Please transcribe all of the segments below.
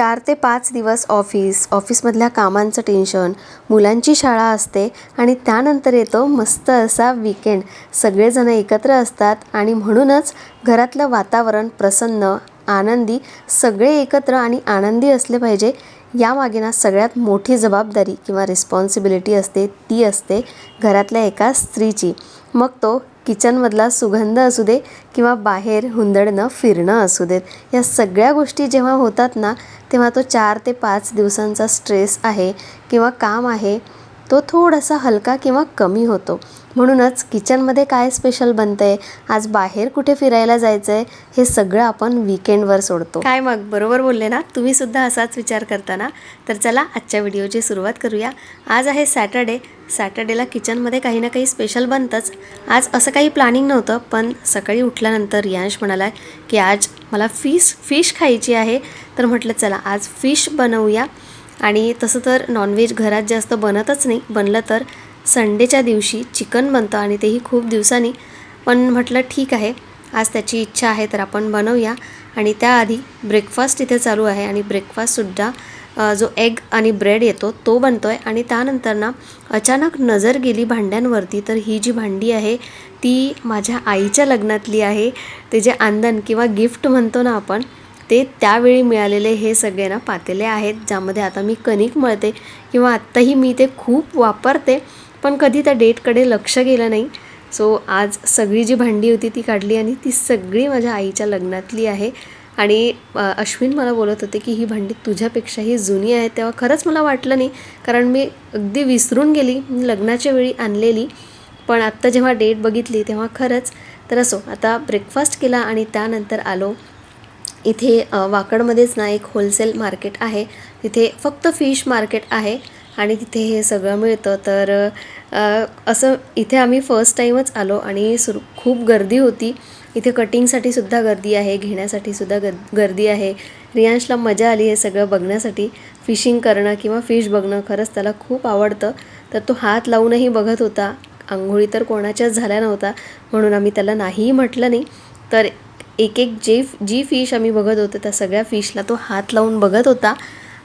चार ते पाच दिवस ऑफिस ऑफिसमधल्या कामांचं टेन्शन मुलांची शाळा असते आणि त्यानंतर येतो मस्त असा विकेंड सगळेजण एकत्र असतात आणि म्हणूनच घरातलं वातावरण प्रसन्न आनंदी सगळे एकत्र आणि आनंदी असले पाहिजे यामागे ना सगळ्यात मोठी जबाबदारी किंवा रिस्पॉन्सिबिलिटी असते ती असते घरातल्या एका स्त्रीची. मग तो किचनमधला सुगंध असू दे किंवा बाहेर हुंदडणं फिरणं असू देत. या सगळ्या गोष्टी जेव्हा होतात ना तेव्हा तो चार ते पाच दिवसांचा स्ट्रेस आहे किंवा काम आहे तो थोडासा हलका किंवा कमी होतो. म्हणूनच किचनमध्ये काय स्पेशल बनतं आहे आज बाहेर कुठे फिरायला जायचं आहे हे सगळं आपण विकेंडवर सोडतो. काय मग? बरोबर बोलले ना? तुम्ही सुद्धा असाच विचार करताना? तर चला आजच्या व्हिडिओची सुरुवात करूया. आज आहे सॅटर्डे. सॅटर्डेला किचनमध्ये काही ना काही स्पेशल बनतंच. आज असं काही प्लॅनिंग नव्हतं पण सकाळी उठल्यानंतर रियांश म्हणाला की आज मला फिश फिश खायची आहे. तर म्हटलं चला आज फिश बनवूया. आणि तसं तर नॉनव्हेज घरात जास्त बनतच नाही. बनलं तर संडेच्या दिवशी चिकन बनतं आणि तेही खूप दिवसांनी. पण म्हटलं ठीक आहे. आज त्याची इच्छा आहे तर आपण बनवूया. आणि त्याआधी ब्रेकफास्ट इथे चालू आहे आणि ब्रेकफास्टसुद्धा जो एग आणि ब्रेड येतो तो बनतो आहे आणि त्यानंतर ना अचानक नजर गेली भांड्यांवरती तर ही जी भांडी आहे ती माझ्या आईच्या लग्नातली आहे. ते जे आंदण किंवा गिफ्ट म्हणतो ना आपण ते त्यावेळी मिळालेले हे सगळे ना पातेले आहेत ज्यामध्ये आता मी कणिक मळते किंवा आत्ताही मी ते खूप वापरते. पण कधी त्या डेटकडे लक्ष गेलं नाही. सो आज सगळी जी भांडी होती ती काढली आणि ती सगळी माझ्या आईच्या लग्नातली आहे. आणि अश्विन मला बोलत होते की ही भांडी तुझ्यापेक्षाही जुनी आहे तेव्हा खरंच मला वाटलं नाही कारण मी अगदी विसरून गेली मी लग्नाच्या वेळी आणलेली. पण आत्ता जेव्हा डेट बघितली तेव्हा खरंच तर असो आता ब्रेकफास्ट केला आणि त्यानंतर आलो. इथे वाकडमध्येच ना एक होलसेल मार्केट आहे. तिथे फक्त फिश मार्केट आहे. आणि तिथे हे सगळं मिळतं. तर असं इथे आम्ही फर्स्ट टाईमच आलो आणि सुरू खूप गर्दी होती. इथे कटिंगसाठी सुद्धा गर्दी आहे घेण्यासाठी सुद्धा गर गर्दी आहे. रियांशला मजा आली हे सगळं बघण्यासाठी. फिशिंग करणं किंवा फिश बघणं खरंच त्याला खूप आवडतं. तर तो हात लावूनही बघत होता. आंघोळी तर कोणाच्याच झाल्या नव्हता म्हणून आम्ही त्याला नाहीही म्हटलं नाही. तर एक एक जे जी फिश आम्ही बघत होतो त्या सगळ्या फिशला तो हात लावून बघत होता.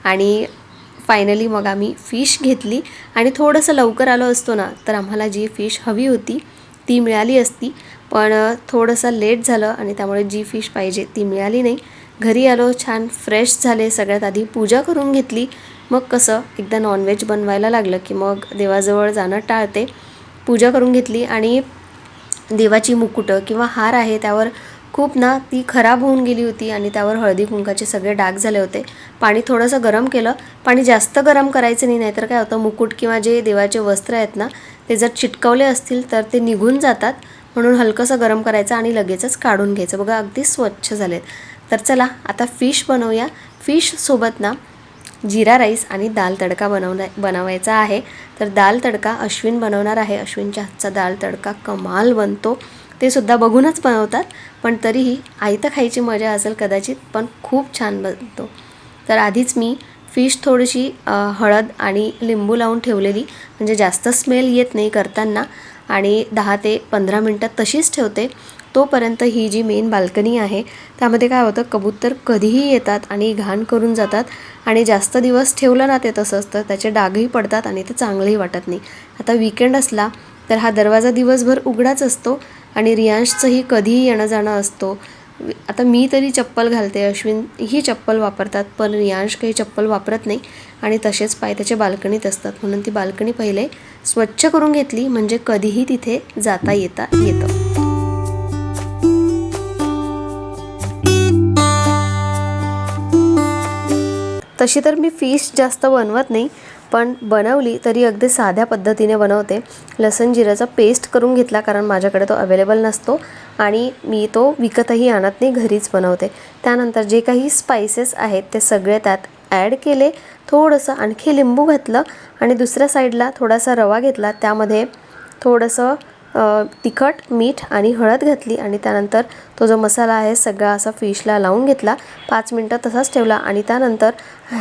आणि फायनली मग आम्ही फिश घेतली. आणि थोडंसं लवकर आलो असतो ना तर आम्हाला जी फिश हवी होती ती मिळाली असती. पण थोडंसं लेट झालं आणि त्यामुळे जी फिश पाहिजे ती मिळाली नाही. घरी आलो छान फ्रेश झाले. सगळ्यात आधी पूजा करून घेतली. मग कसं एकदा नॉनव्हेज बनवायला लागलं की मग देवाजवळ जाणं टाळते. पूजा करून घेतली आणि देवाची मुकुटं किंवा हार आहे त्यावर खूप ना ती खराब होऊन गेली होती आणि त्यावर हळदी कुंकाचे सगळे डाग झाले होते. पाणी थोडंसं गरम केलं. पाणी जास्त गरम करायचं नाही नाहीतर काय होतं मुकुट किंवा जे देवाचे वस्त्र आहेत ना ते जर चिटकवले असतील तर ते निघून जातात. म्हणून हलकंसं गरम करायचं आणि लगेचच काढून घ्यायचं. बघा अगदी स्वच्छ झालेत. तर चला आता फिश बनवूया. फिशसोबत ना जिरा राईस आणि दाल तडका बनवला बनवायचा आहे. तर दाल तडका अश्विन बनवणार आहे. अश्विनच्या हातचा दाल तडका कमाल बनतो. ते सुद्धा बघूनच बनवतात. पण तरीही आई तर खायची मजा असेल कदाचित पण खूप छान बनतो. तर आधीच मी फिश थोडीशी हळद आणि लिंबू लावून ठेवलेली. म्हणजे जास्त स्मेल येत नाही करताना. आणि दहा ते पंधरा मिनटात तशीच ठेवते. तोपर्यंत ही जी मेन बाल्कनी आहे त्यामध्ये काय होतं कबूतर कधीही येतात आणि घाण करून जातात. आणि जास्त दिवस ठेवलं ना ते तसंच तर त्याचे डागही पडतात आणि ते चांगलंही वाटत नाही. आता विकेंड असला तर हा दरवाजा दिवसभर उघडाच असतो. आणि रियांशचंही कधीही येणं जाणं असतो. आता मी तरी चप्पल घालते अश्विन ही चप्पल वापरतात पण रियांश काही चप्पल वापरत नाही आणि तसेच पाय त्याच्या बाल्कनीत असतात. म्हणून ती बाल्कनी पहिले स्वच्छ करून घेतली म्हणजे कधीही तिथे जाता येता येतं. तशी तर मी फिश जास्त बनवत नाही पण बनवली तरी अगदी साध्या पद्धतीने बनवते. लसण जिऱ्याचा पेस्ट करून घेतला कारण माझ्याकडे तो अवेलेबल नसतो आणि मी तो विकतही आणत नाही घरीच बनवते. त्यानंतर जे काही स्पायसेस आहेत ते सगळे त्यात ॲड केले थोडंसं आणखी लिंबू घातलं आणि दुसऱ्या साईडला थोडासा रवा घेतला. त्यामध्ये थोडंसं तिखट मीठ आणि हळद घातली आणि त्यानंतर तो जो मसाला आहे सगळा असा फिशला लावून घेतला. पाच मिनटं तसाच ठेवला आणि त्यानंतर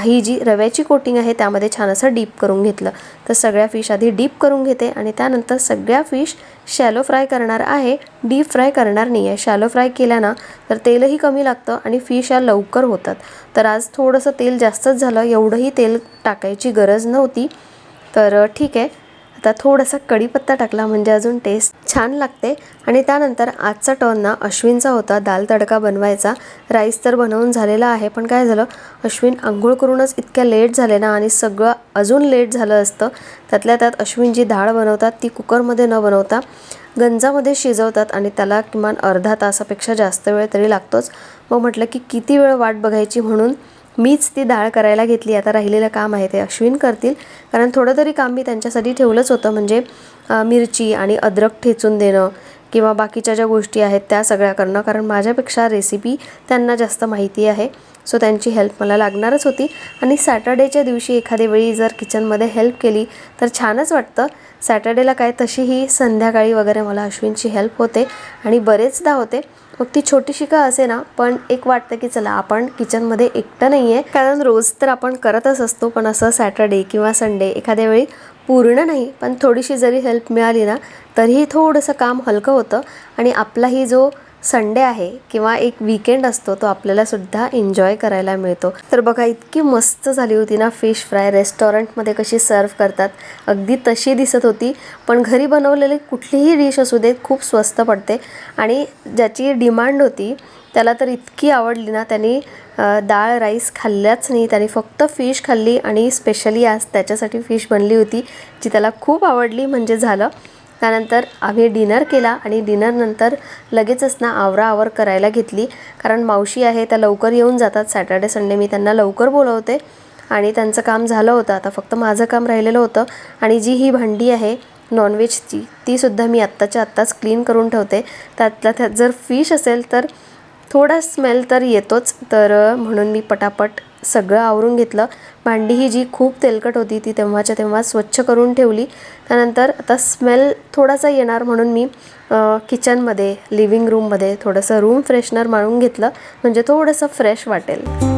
ही जी रव्याची कोटिंग आहे त्यामध्ये छान असं डीप करून घेतलं. तर सगळ्या फिश आधी डीप करून घेते आणि त्यानंतर सगळ्या फिश शॅलो फ्राय करणार आहे. डीप फ्राय करणार नाही आहे शॅलो फ्राय केल्यानं तर तेलही कमी लागतं आणि फिश या लवकर होतात. तर आज थोडंसं तेल जास्तच झालं. एवढंही तेल टाकायची गरज नव्हती. तर ठीक आहे. आता थोडासा कढीपत्ता टाकला म्हणजे अजून टेस्ट छान लागते. आणि त्यानंतर आजचा टर्न ना अश्विनचा होता. दाल तडका बनवायचा. राईस तर बनवून झालेला आहे. पण काय झालं? अश्विन आंघोळ करूनच इतक्या लेट झाले ना आणि सगळं अजून लेट झालं असतं. त्यातल्या त्यात अश्विन जी डाळ बनवतात ती कुकरमध्ये न बनवता गंजामध्ये शिजवतात आणि त्याला किमान अर्धा तासापेक्षा जास्त वेळ तरी लागतोच. मग म्हटलं की किती वेळ वाट बघायची म्हणून? मीच ती डाळ करायला घेतली. आता राहिलेलं काम आहे ते अश्विन करतील. कारण थोडं तरी काम मी त्यांच्यासाठी ठेवलंच होतं. म्हणजे मिरची आणि अद्रक ठेचून देणं किंवा बाकीच्या ज्या गोष्टी आहेत त्या सगळ्या करणं. कारण माझ्यापेक्षा रेसिपी त्यांना जास्त माहिती आहे. सो त्यांची हेल्प मला लागणारच होती. आणि सॅटर्डेच्या दिवशी एखाद्या वेळी जर किचनमध्ये हेल्प केली तर छानच वाटतं. सॅटर्डेला काय तशीही संध्याकाळी वगैरे मला अश्विनची हेल्प होते आणि बरेचदा होते. मग ती छोटीशी का असे ना पण एक वाटतं की चला आपण किचनमध्ये एकटं नाही आहे कारण रोज तर आपण करतच असतो पण असं सॅटर्डे किंवा संडे एखाद्या वेळी पूर्ण नाही पण थोडीशी जरी हेल्प मिळाली ना तरीही थोडंसं काम हलकं होतं. आणि आपलाही जो संडे आहे किंवा एक विकेंड असतो तो आपल्याला सुद्धा एन्जॉय करायला मिळतो. तर बघा इतकी मस्त झाली होती ना फिश फ्राय रेस्टॉरंटमध्ये कशी सर्व करतात. अगदी तशी दिसत होती पण घरी बनवलेली कुठलीही डिश असू देत खूप स्वस्त पडते. आणि ज्याची डिमांड होती त्याला तर इतकी आवडली ना त्यांनी डाळ राईस खाल्ल्याच नाही. त्याने फक्त फिश खाल्ली आणि स्पेशली आज त्याच्यासाठी फिश बनली होती जी त्याला खूप आवडली. म्हणजे झालं त्यानंतर आम्ही डिनर केला आणि डिनरनंतर लगेचच ना आवराआवर करायला घेतली. कारण मावशी आहे त्या लवकर येऊन जातात. सॅटर्डे संडे मी त्यांना लवकर बोलवते. आणि त्यांचं काम झालं होतं. आता फक्त माझं काम राहिलेलं होतं. आणि जी ही भांडी आहे नॉनव्हेजची तीसुद्धा मी आत्ताच्या आत्ताच क्लीन करून ठेवते. त्यातल्या त्यात जर फिश असेल तर थोडा स्मेल तर येतोच. तर म्हणून मी पटापट सगळं आवरून घेतलं. भांडी ही जी खूप तेलकट होती ती तेव्हाच्या तेव्हा स्वच्छ करून ठेवली. त्यानंतर आता स्मेल थोडासा येणार म्हणून मी किचनमध्ये लिव्हिंग रूममध्ये थोडंसं रूम फ्रेशनर मारून घेतलं. म्हणजे थोडंसं फ्रेश वाटेल.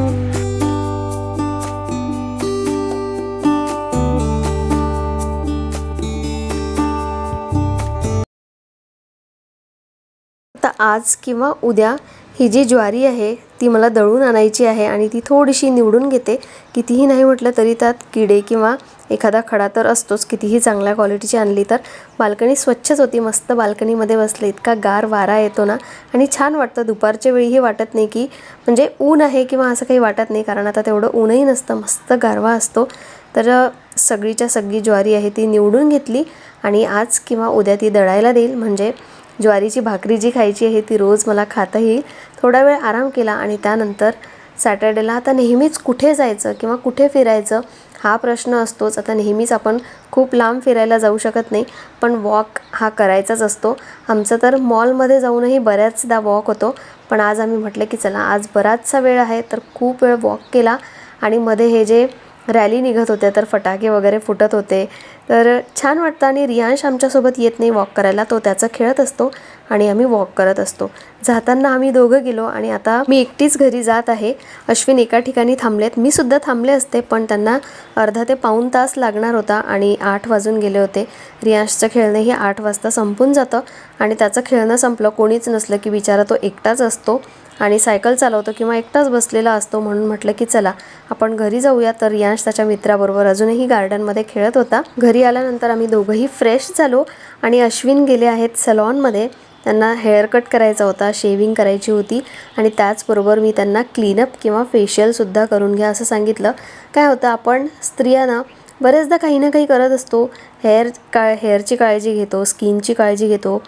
आता आज किंवा उद्या ही जी ज्वारी आहे ती मला दळून आणायची आहे आणि ती थोडीशी निवडून घेते. कितीही नाही म्हटलं तरी त्यात किडे किंवा एखादा खडा तर असतोच. कितीही चांगल्या क्वालिटीची आणली तर बाल्कनी स्वच्छच होती. मस्त बाल्कनीमध्ये बसले इतका गार वारा येतो ना. आणि छान वाटतं. दुपारच्या वेळीही वाटत नाही की म्हणजे ऊन आहे किंवा असं काही वाटत नाही. कारण आता तेवढं ऊनही नसतं. मस्त गारवा असतो. तर सगळीच्या सगळी ज्वारी आहे ती निवडून घेतली आणि आज किंवा उद्या ती दळायला देईल. म्हणजे ज्वारीची भाकरी जी खायची आहे ती रोज मला खाता येईल थोडा वेळ आराम केला आणि त्यानंतर सॅटर्डेला आता नेहमीच कुठे जायचं किंवा कुठे फिरायचं हा प्रश्न असतोच. आता नेहमीच आपण खूप लांब फिरायला जाऊ शकत नाही पण वॉक हा करायचाच असतो. आमचं तर मॉलमध्ये जाऊनही बऱ्याचदा वॉक होतो पण आज आम्ही म्हटलं की चला आज बराचसा वेळ आहे तर खूप वेळ वॉक केला आणि मध्ये हे जे रॅली निघत होत्या तर फटाके वगैरे फुटत होते तर छान वाटतं आणि रियांश आमच्यासोबत येत नाही वॉक करायला. तो त्याचं खेळत असतो आणि आम्ही वॉक करत असतो. जाताना आम्ही दोघं गेलो आणि आता मी एकटीच घरी जात आहे. अश्विन एका ठिकाणी थांबलेत. मी सुद्धा थांबले असते पण त्यांना अर्धा ते पाऊण तास लागणार होता आणि आठ वाजून गेले होते. रियांशचं खेळणंही आठ वाजता संपून जातं आणि त्याचं खेळणं संपलं. कोणीच नसलं की बिचारा तो एकटाच असतो. आणि सायकल चालवतो किंवा एकटाच बसलेला असतो म्हणून म्हटलं की चला आपण घरी जाऊया. तर यांश त्याच्या मित्राबरोबर अजूनही गार्डनमध्ये खेळत होता. घरी आल्यानंतर आम्ही दोघंही फ्रेश झालो आणि अश्विन गेले आहेत सलॉनमध्ये. त्यांना हेअर कट करायचा होता शेविंग करायची होती आणि त्याचबरोबर मी त्यांना क्लीनअप किंवा फेशियलसुद्धा करून घ्या असं सांगितलं. काय होतं आपण स्त्रियांना बरेचदा काही ना काही करत असतो. हेअर का हेअरची काळजी घेतो स्किनची काळजी घेतो.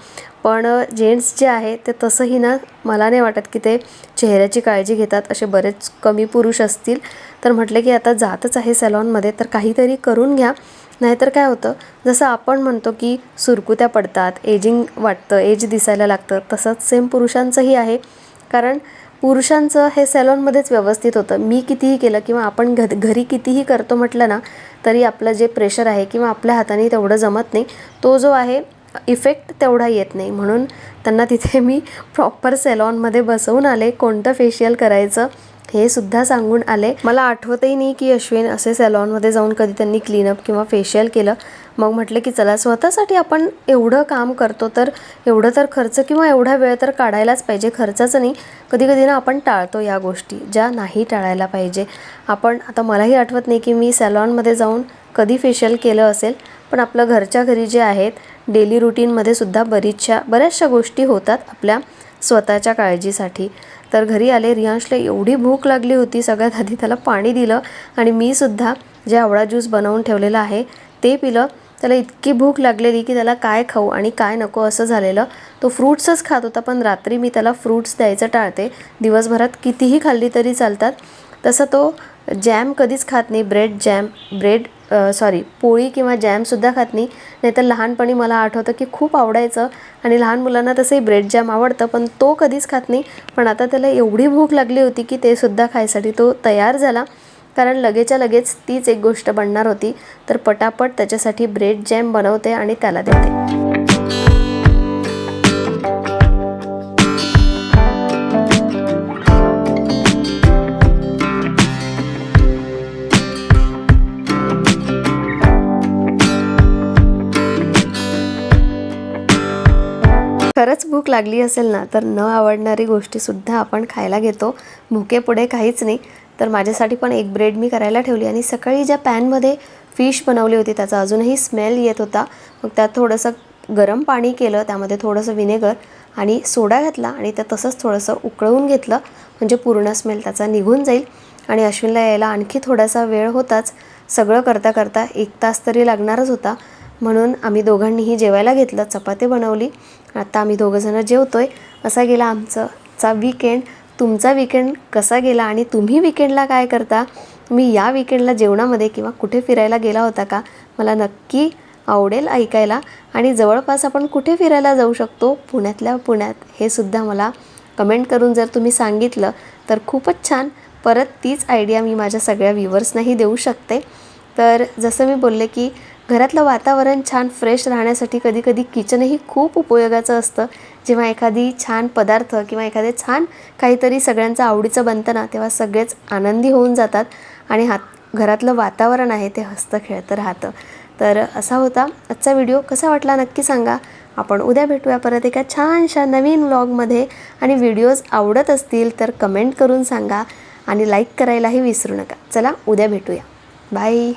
पण जेंट्स जे आहे ते तसंही ना मला नाही वाटत की ते चेहऱ्याची काळजी घेतात असे बरेच कमी पुरुष असतील. तर म्हटलं की आता जातच आहे सॅलॉनमध्ये तर काहीतरी करून घ्या. नाहीतर काय होतं जसं आपण म्हणतो की सुरकुत्या पडतात एजिंग वाटतं एज दिसायला लागतं तसंच सेम पुरुषांचंही आहे. कारण पुरुषांचं हे सॅलॉनमध्येच व्यवस्थित होतं. मी कितीही केलं किंवा आपण घ घरी कितीही करतो म्हटलं ना तरी आपलं जे प्रेशर आहे किंवा आपल्या हाताने तेवढं जमत नाही. तो जो आहे इफेक्ट तेवढा येत नाही. म्हणून त्यांना तिथे मी प्रॉपर सॅलॉनमध्ये बसवून आले. कोणतं फेशियल करायचं? हे सुद्धा सांगून आले. मला आठवतही नाही की अश्विन असे सॅलॉनमध्ये जाऊन कधी त्यांनी क्लीनअप किंवा फेशियल केलं. मग म्हटलं की चला स्वतःसाठी आपण एवढं काम करतो तर एवढं तर खर्च किंवा एवढा वेळ तर काढायलाच पाहिजे. खर्चाचं नाही. कधी कधी ना आपण टाळतो या गोष्टी ज्या नाही टाळायला पाहिजे. आपण आता मलाही आठवत नाही की मी सॅलॉनमध्ये जाऊन कधी फेशियल केलं असेल पण आपलं घरच्या घरी जे आहेत डेली रुटीनमध्ये सुद्धा बरीचशा बऱ्याचशा गोष्टी होतात आपल्या स्वतःच्या काळजीसाठी. तर घरी आले रियांशला एवढी भूक लागली होती सगळ्यात आधी त्याला पाणी दिलं आणि मी सुद्धा जे आवळा ज्यूस बनवून ठेवलेला आहे ते पिलं. त्याला इतकी भूक लागलेली की त्याला काय खाऊ आणि काय नको असं झालेलं. तो फ्रूट्सच खात होता पण रात्री मी त्याला फ्रूट्स द्यायचं टाळते. दिवसभरात कितीही खाल्ली तरी चालतात. तसं तो जॅम कधीच खात नाही. ब्रेड जॅम ब्रेड सॉरी पोळी किंवा जॅमसुद्धा खात नाही. नाहीतर लहानपणी मला आठवतं की खूप आवडायचं. आणि लहान मुलांना तसंही ब्रेड जॅम आवडतं पण तो कधीच खात नाही. पण आता त्याला एवढी भूक लागली होती की ते सुद्धा खायसाठी तो तयार झाला. कारण लगेच्या लगेच तीच एक गोष्ट बनणार होती. तर पटापट त्याच्यासाठी ब्रेड जॅम बनवते आणि त्याला देते. खरंच भूक लागली असेल ना तर न आवडणारी गोष्टीसुद्धा आपण खायला घेतो. भुकेपुढे काहीच नाही. तर माझ्यासाठी पण एक ब्रेड मी करायला ठेवली आणि सकाळी ज्या पॅनमध्ये फिश बनवली होती त्याचा अजूनही स्मेल येत होता. मग त्यात थोडंसं गरम पाणी केलं त्यामध्ये थोडंसं विनेगर आणि सोडा घातला आणि ते तसंच थोडंसं उकळवून घेतलं. म्हणजे पूर्ण स्मेल त्याचा निघून जाईल. आणि अश्विनला यायला आणखी थोडासा वेळ होताच. सगळं करता करता एक तास तरी लागणारच होता. म्हणून आम्ही दोघांनीही जेवायला घेतलं चपाती बनवली. आता आम्ही दोघंजणं जेवतोय. असा गेला आमचा चा विकेंड तुमचा विकेंड कसा गेला आणि तुम्ही विकेंडला काय करता? तुम्ही या विकेंडला जेवणामध्ये किंवा कुठे फिरायला गेला होता का? मला नक्की आवडेल ऐकायला. आणि जवळपास आपण कुठे फिरायला जाऊ शकतो? पुण्यातल्या पुण्यात. हे सुद्धा मला कमेंट करून जर तुम्ही सांगितलं तर खूपच छान. परत तीच आयडिया मी माझ्या सगळ्या व्ह्युअर्सनाही देऊ शकते. तर जसं मी बोलले की घरातलं वातावरण छान फ्रेश राहण्यासाठी कधी कधी किचनही खूप उपयोगाचं असतं. जेव्हा एखादी छान पदार्थ किंवा एखादे छान काहीतरी सगळ्यांचं आवडीचं बनतं ना तेव्हा सगळेच आनंदी होऊन जातात आणि हात घरातलं वातावरण आहे ते हसतं खेळतं राहतं. तर असा होता आजचा व्हिडिओ कसा वाटला नक्की सांगा. आपण उद्या भेटूया परत एका छानशा नवीन व्लॉगमध्ये आणि व्हिडिओज आवडत असतील तर कमेंट करून सांगा आणि लाईक करायलाही विसरू नका. चला उद्या भेटूया. बाय